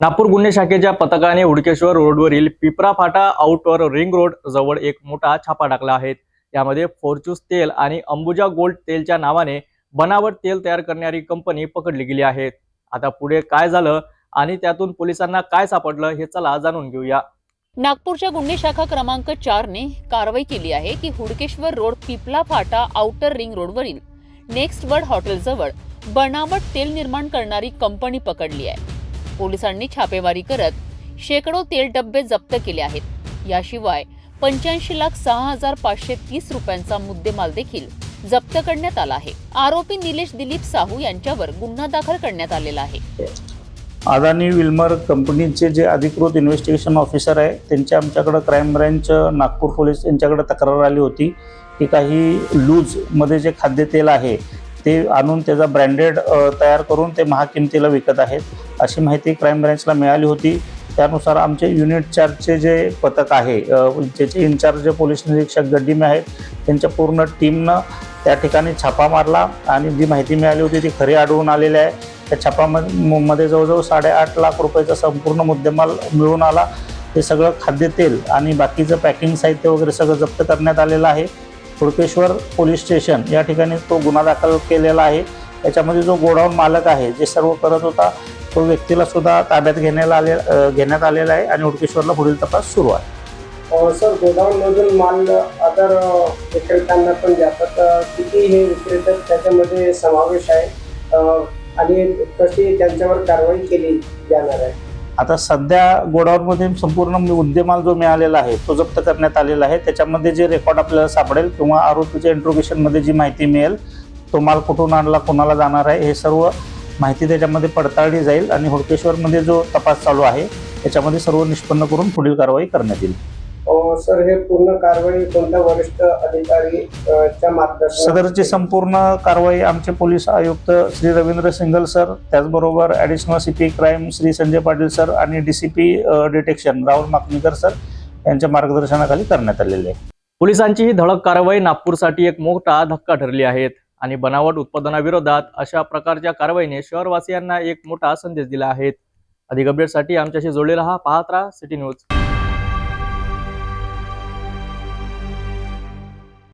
नागपूर गुन्हे शाखेच्या पथकाने हुडकेश्वर रोडवरील Pipra Phata outer ring road जवळ एक मोठा छापा टाकला आहे. यामध्ये फोर्चूस तेल आणि अंबुजा गोल्ड तेलच्या नावाने बनावट तेल तयार करणारी कंपनी पकडली गेली आहे. आता पुढे काय झालं आणि त्यातून पोलिसांना काय सापडलं हे चला जाणून घेऊया. नागपूरच्या गुन्हे शाखा क्रमांक चार ने कारवाई केली आहे की Hudkeshwar road Pipla Phata outer ring रोडवरील नेक्स्ट वर्ड हॉटेलजवळ बनावट तेल निर्माण करणारी कंपनी पकडली आहे. पोलिसांनी छापेमारी करत शेकडो तेल डब्बे जप्त केले आहेत. याशिवाय पंच्याऐंशी लाख सहा हजार पाचशे तीस रुपयांचा मुद्देमाल देखील जप्त करण्यात आला आहे. आरोपी निलेश दिलीप साहू यांच्यावर गुन्हा दाखल करण्यात आलेला आहे. अदानी विल्मर कंपनीचे जे अधिकृत इन्व्हेस्टिगेशन ऑफिसर आहे त्यांच्या आमच्याकडं क्राईम ब्रँच नागपूर पोलीस यांच्याकडे तक्रार आली होती की काही लूजमध्ये जे खाद्यतेल आहे ते आणून त्याचा ब्रँडेड तयार करून ते महाकिमतीला विकत आहेत. अशी माहिती क्राईम ब्रँचला मिळाली होती. त्यानुसार आमचे युनिट चार्जचे जे पथक आहे ज्याचे इन्चार्ज जे पोलीस निरीक्षक गड्डीमे आहेत त्यांच्या पूर्ण टीमनं त्या ठिकाणी छापा मारला आणि जी माहिती मिळाली होती ती खरी आढळून आलेली आहे. त्या छापामध्ये मध्ये जवळजवळ साडेआठ लाख रुपयाचा संपूर्ण मुद्देमाल मिळून आला. हे सगळं खाद्यतेल आणि बाकीचं पॅकिंग साहित्य वगैरे सगळं जप्त करण्यात आलेलं आहे. कुडकेश्वर पोलीस स्टेशन या ठिकाणी तो गुन्हा दाखल केलेला आहे. त्याच्यामध्ये जो गोडाऊन मालक आहे जे सर्व करत होता तो व्यक्तीला सुद्धा ताब्यात घेण्याला आले घेण्यात आलेला आहे आणि हुडकेश्वरला पुढील तपास सुरू आहे. सर गोडाऊनमधून माल अदर विक्रेत्यांना पण जातात. किती हे विक्रेते त्याच्यामध्ये समावेश आहे? आणि कशी त्यांच्यावर कारवाई केली जाणार आहे? आता सध्या गोडाऊनमध्ये संपूर्ण मुद्देमाल जो मिळालेला आहे तो जप्त करण्यात आलेला आहे. त्याच्यामध्ये जे रेकॉर्ड आपल्याला सापडेल किंवा आरोपीच्या इंट्रोगेशनमध्ये जी माहिती मिळेल तो माल कुठून आणला कोणाला जाणार आहे हे सर्व माहिती त्याच्यामध्ये पडताळली जाईल आणि हुडकेश्वरमध्ये जो तपास चालू आहे त्याच्यामध्ये सर्व निष्पन्न करून पुढील कारवाई करण्यात येईल. सर हे पूर्ण कारवाई कोणत्या वरिष्ठ अधिकारी च्या सदरची संपूर्ण कारवाई आमचे पोलीस आयुक्त श्री रवींद्र सिंगल सर त्याचबरोबर additional C P crime Shri Sanjay Patil sir आणि D C P detection Rahul Makanikar sir यांच्या मार्गदर्शनाखाली करण्यात आलेले आहे. पोलिसांची ही धडक कारवाई नागपूरसाठी एक मोठा धक्का ठरली आहे. आणि बनावट उत्पादनाविरोधात अशा प्रकारच्या कारवाईने शहरवासियांना एक मोठा संदेश दिला आहे. अधिक अपडेटसाठी आमच्याशी जोडले हा पाहत राहा सिटी न्यूज.